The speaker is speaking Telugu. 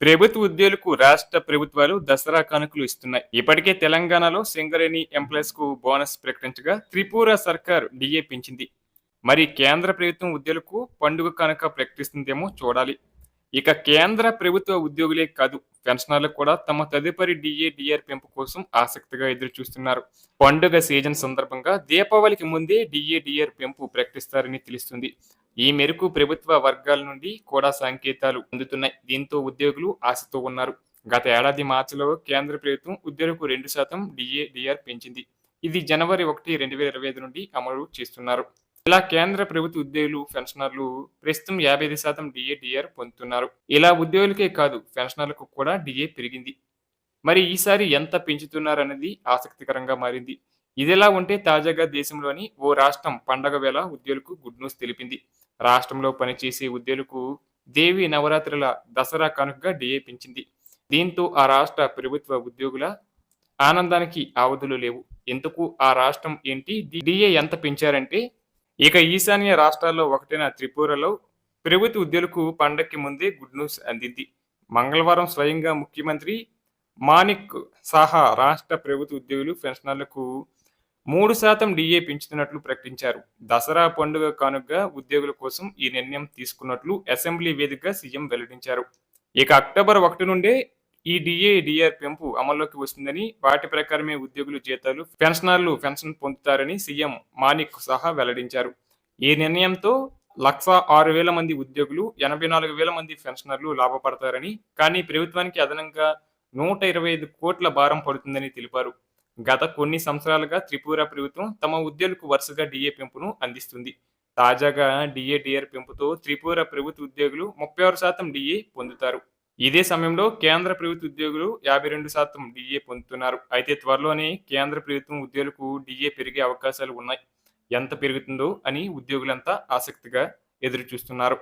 ప్రభుత్వ ఉద్యోగులకు రాష్ట్ర ప్రభుత్వాలు దసరా కానుకలు ఇస్తున్నాయి. ఇప్పటికే తెలంగాణలో సింగరేణి ఎంప్లాయీస్కు బోనస్ ప్రకటించగా త్రిపుర సర్కార్ డిఏ పెంచింది. మరి కేంద్ర ప్రభుత్వం ఉద్యోగులకు పండుగ కానుక ప్రకటిస్తుందేమో చూడాలి. ఇక కేంద్ర ప్రభుత్వ ఉద్యోగులే కాదు పెన్షనర్లు కూడా తమ తదుపరి డిఏ డిఆర్ పెంపు కోసం ఆసక్తిగా ఎదురు చూస్తున్నారు పండుగ సీజన్ సందర్భంగా దీపావళికి ముందే డిఏ డిఆర్ పెంపు ప్రకటిస్తారని తెలుస్తుంది. ఈ మేరకు ప్రభుత్వ వర్గాల నుండి కూడా సంకేతాలు అందుతున్నాయి. దీంతో ఉద్యోగులు ఆశతో ఉన్నారు. గత ఏడాది మార్చిలో కేంద్ర ప్రభుత్వం ఉద్యోగులకు రెండు శాతం డిఏ డిఆర్ పెంచింది. ఇది జనవరి ఒకటి రెండు వేల ఇరవై ఐదు నుండి అమలు చేస్తున్నారు. ఇలా కేంద్ర ప్రభుత్వ ఉద్యోగులు పెన్షనర్లు ప్రస్తుతం యాభై ఐదు శాతం డిఏ డిఆర్ పొందుతున్నారు. ఇలా ఉద్యోగులకే కాదు పెన్షనర్లకు కూడా డిఏ పెరిగింది. మరి ఈసారి ఎంత పెంచుతున్నారన్నది ఆసక్తికరంగా మారింది. ఇదిలా ఉంటే తాజాగా దేశంలోని ఓ రాష్ట్రం పండగ వేళ ఉద్యోగులకు గుడ్ న్యూస్ తెలిపింది. రాష్ట్రంలో పనిచేసే ఉద్యోగులకు దేవి నవరాత్రుల దసరా కానుకగా డిఏ పెంచింది. దీంతో ఆ రాష్ట్ర ప్రభుత్వ ఉద్యోగుల ఆనందానికి ఆవదులు లేవు. ఎందుకు ఆ రాష్ట్రం ఏంటి? డిఏ ఎంత పెంచారంటే ఇక ఈశాన్య రాష్ట్రాల్లో ఒకటైన త్రిపురలో ప్రభుత్వ ఉద్యోగులకు పండక్కి ముందే గుడ్ న్యూస్ అందింది. మంగళవారం స్వయంగా ముఖ్యమంత్రి మాణిక్ సాహా రాష్ట్ర ప్రభుత్వ ఉద్యోగులు పెన్షనర్లకు మూడు శాతం డిఏ పెంచుతున్నట్లు ప్రకటించారు. దసరా పండుగ కానుకగా ఉద్యోగుల కోసం ఈ నిర్ణయం తీసుకున్నట్లు అసెంబ్లీ వేదికగా సీఎం వెల్లడించారు. ఇక అక్టోబర్ ఒకటి నుండే ఈ డిఏ డిఆర్ పెంపు అమల్లోకి వస్తుందని వాటి ప్రకారమే ఉద్యోగులు జీతాలు పెన్షనర్లు పెన్షన్ పొందుతారని సీఎం మానిక్ సహా వెల్లడించారు. ఈ నిర్ణయంతో లక్ష ఆరు వేల మంది ఉద్యోగులు ఎనభై నాలుగు వేల మంది పెన్షనర్లు లాభపడతారని కానీ ప్రభుత్వానికి అదనంగా నూట ఇరవై ఐదు కోట్ల భారం పడుతుందని తెలిపారు. గత కొన్ని సంవత్సరాలుగా త్రిపుర ప్రభుత్వం తమ ఉద్యోగులకు వరుసగా డిఏ పెంపును అందిస్తుంది. తాజాగా డిఏ డిఆర్ పెంపుతో త్రిపుర ప్రభుత్వ ఉద్యోగులు ముప్పై ఆరు శాతం డిఏ పొందుతారు. ఇదే సమయంలో కేంద్ర ప్రభుత్వ ఉద్యోగులు యాభై రెండు శాతం డిఏ పొందుతున్నారు. అయితే త్వరలోనే కేంద్ర ప్రభుత్వం ఉద్యోగులకు డిఏ పెరిగే అవకాశాలు ఉన్నాయి. ఎంత పెరుగుతుందో అని ఉద్యోగులంతా ఆసక్తిగా ఎదురు చూస్తున్నారు